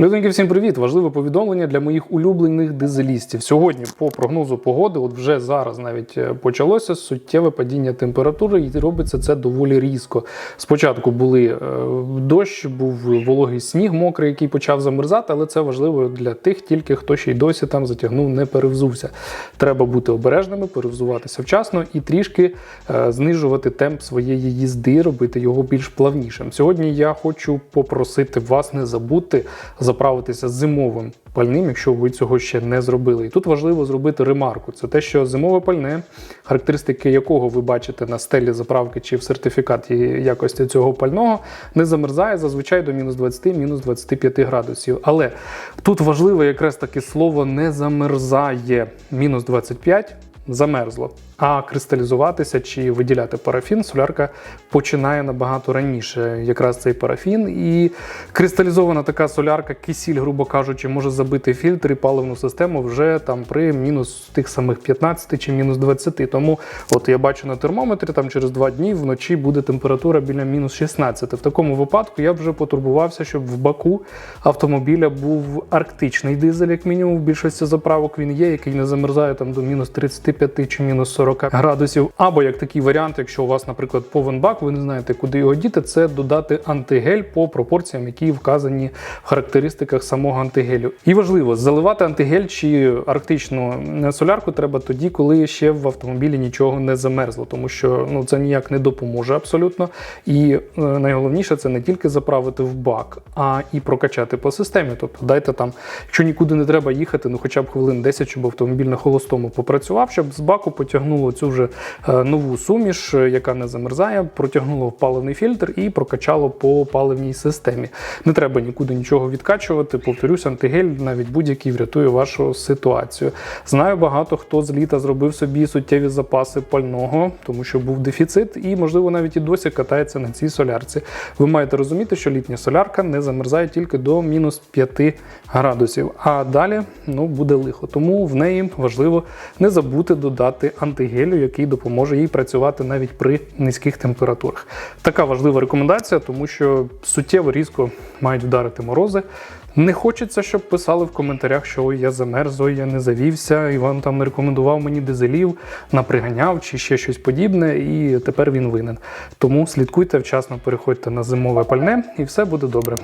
Людинки, всім привіт! Важливе повідомлення для моїх улюблених дизелістів. Сьогодні, по прогнозу погоди, от вже зараз навіть е, почалося суттєве падіння температури, і робиться це доволі різко. Спочатку були е, дощ, був вологий сніг мокрий, який почав замерзати, але це важливо для тих, тільки хто ще й досі там затягнув, не перевзувся. Треба бути обережними, перевзуватися вчасно і трішки е, знижувати темп своєї їзди, робити його більш плавнішим. Сьогодні я хочу попросити вас не забути заправитися зимовим пальним, якщо ви цього ще не зробили. І тут важливо зробити ремарку: це те, що зимове пальне, характеристики якого ви бачите на стелі заправки чи в сертифікаті якості цього пального, не замерзає зазвичай до мінус 20, мінус 25 градусів. Але тут важливо якраз таке слово не замерзає. Мінус 25 замерзло. А кристалізуватися чи виділяти парафін солярка починає набагато раніше. Якраз цей парафін. І кристалізована така солярка, кисіль, грубо кажучи, може забити фільтр і паливну систему вже там при мінус тих самих 15 чи мінус 20. Тому от я бачу на термометрі, там через два дні вночі буде температура біля мінус 16. В такому випадку я вже потурбувався, щоб в баку автомобіля був арктичний дизель, як мінімум, в більшості заправок він є, який не замерзає там до мінус 35 чи мінус 40 градусів. Або як такий варіант, якщо у вас, наприклад, повен бак, ви не знаєте, куди його діти, це додати антигель по пропорціям, які вказані в характеристиках самого антигелю. І важливо, заливати антигель чи арктичну солярку треба тоді, коли ще в автомобілі нічого не замерзло, тому що ну це ніяк не допоможе абсолютно. І е, найголовніше це не тільки заправити в бак, а і прокачати по системі. Тобто дайте там, якщо нікуди не треба їхати, ну хоча б хвилин 10, щоб автомобіль на холостому попрацював, щоб з баку потягнуло цю вже е, нову суміш, е, яка не замерзає, протягнуло в паливний фільтр і прокачало по паливній системі. Не треба нікуди нічого відкачувати. Повторюсь, антигель навіть будь-який врятує вашу ситуацію. Знаю багато хто з літа зробив собі суттєві запаси пального, тому що був дефіцит, і можливо навіть і досі катається на цій солярці. Ви маєте розуміти, що літня солярка не замерзає тільки до мінус 5 градусів. А далі ну буде лихо. Тому в неї важливо не забути додати антигелю, який допоможе їй працювати навіть при низьких температурах. Така важлива рекомендація, тому що суттєво різко мають вдарити морози. Не хочеться, щоб писали в коментарях, що ой, я замерз, ой, я не завівся, Іван там не рекомендував мені дизелів, наприганяв чи ще щось подібне, і тепер він винен. Тому слідкуйте вчасно, переходьте на зимове пальне, і все буде добре.